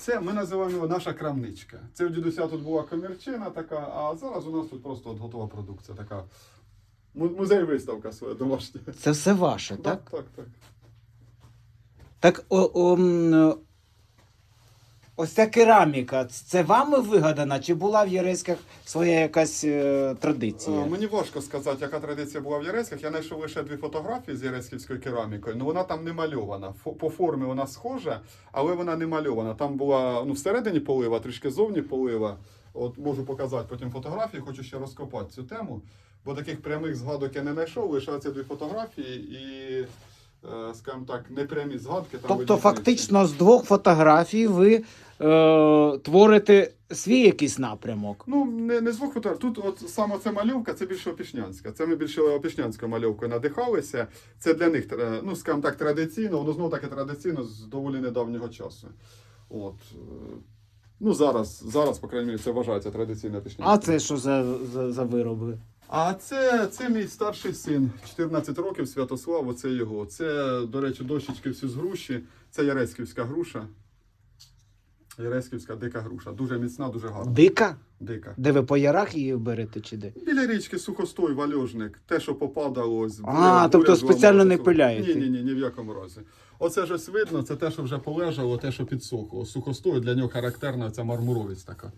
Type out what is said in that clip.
Це ми називаємо його наша крамничка. Це в дідуся тут була комірчина така, а зараз у нас тут просто от готова продукція, така музей-виставка своя домашня. Це все ваше, так? Так, так, так. Так, о, о, ось ця кераміка, це вами вигадана, чи була в Єреськах своя якась е, традиція? Е, Мені важко сказати, яка традиція була в Яреськах. Я знайшов лише дві фотографії з Яреськівською керамікою. Ну вона там не мальована. Фо- По формі вона схожа, але вона не мальована. Там була ну, всередині полива, трішки зовні полива. От можу показати потім фотографії, хочу ще розкопати цю тему. Бо таких прямих згадок я не знайшов, лише ці дві фотографії і, е, скажімо так, непрямі згадки. Там Тобто, фактично, з двох фотографій ви е, творите свій якийсь напрямок. Ну, не, не звук фотограф. Тут от саме ця мальовка, це більше опішнянська. Це ми більше опішнянською мальовкою надихалися. Це для них, ну, скажімо так, традиційно, воно знову таки традиційно з доволі недавнього часу. От. е, Ну, зараз, зараз, по крайній мірі, це вважається традиційно опішнянською. А це що за, за, за вироби? А це, це мій старший син, 14 років, Святослав, оце його. Це, до речі, дощечки всі з груші. Це Яреськівська груша. Яреськівська дика груша. Дуже міцна, дуже гарна. Дика? Дика. Де ви по ярах її берете чи де? Біля річки сухостой, вальожник, те, що попадало ось. А, тобто спеціально не пиляєте? Ні, ні, ні, ні в якому разі. Оце ж ось видно, це те, що вже полежало, те, що підсохло. Сухостой для нього характерна ця мармуровість така.